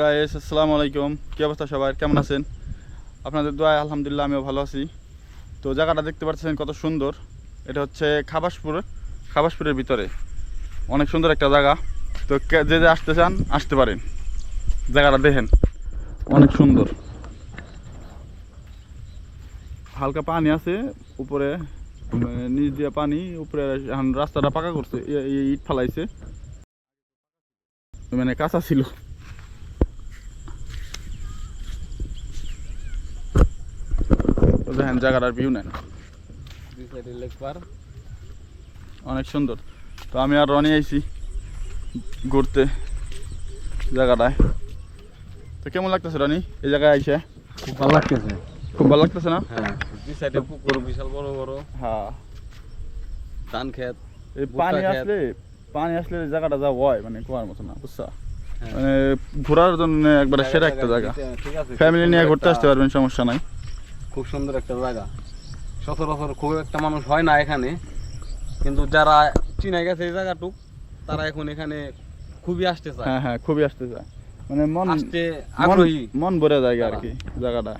Guys আসসালামু আলাইকুম কী অবস্থা সবার? কেমন আছেন? আপনাদের দোয়ায় আলহামদুলিল্লাহ আমিও ভালো আছি। তো জায়গাটা দেখতে পাচ্ছেন কত সুন্দর। এটা হচ্ছে খাবাসপুর খাবাসপুরের ভিতরে। অনেক সুন্দর একটা জায়গা। তো যে যে আসতে চান আসতে পারেন। জায়গাটা দেখেন অনেক সুন্দর। হালকা পানি আছে উপরে নিচ দিয়ে পানি উপরে এখন রাস্তাটা পাকা করছে ইট ফালাইছে। মানে কাঁচা ছিল। দেখেন জায়গাটার ভিউ নেন। অনেক সুন্দর। তো আমি আর রনি আইছি ঘুরতে জায়গাটায়। তো কেমন লাগতেছে রনি? এই জায়গায় আইসে? খুব ভালো লাগতেছে। খুব ভালো লাগতেছে না? হ্যাঁ দুই সাইডে পুকুর বিশাল বড় বড়। হ্যাঁ। ধান ক্ষেত এই পানি আসলে পানি আসলে জায়গাটা যা হয় মানে কুয়ার মতো না বুঝছা? হ্যাঁ। মানে ঘোরার জন্য একবারে সেরা একটা জায়গা। ফ্যামিলি নিয়ে ঘুরতে আসতে পারবেন সমস্যা নাই। খুব সুন্দর একটা জায়গা। সচরাচর খুব একটা মানুষ হয় না এখানে কিন্তু যারা চিনে গেছে এই জায়গাটুক তারা এখন এখানে খুবই আসতে চায়। হ্যাঁ হ্যাঁ খুবই আসতে চায়। মানে মন আসতে আগ্রহী। মন ভরে জায়গা আর কি জায়গাটা।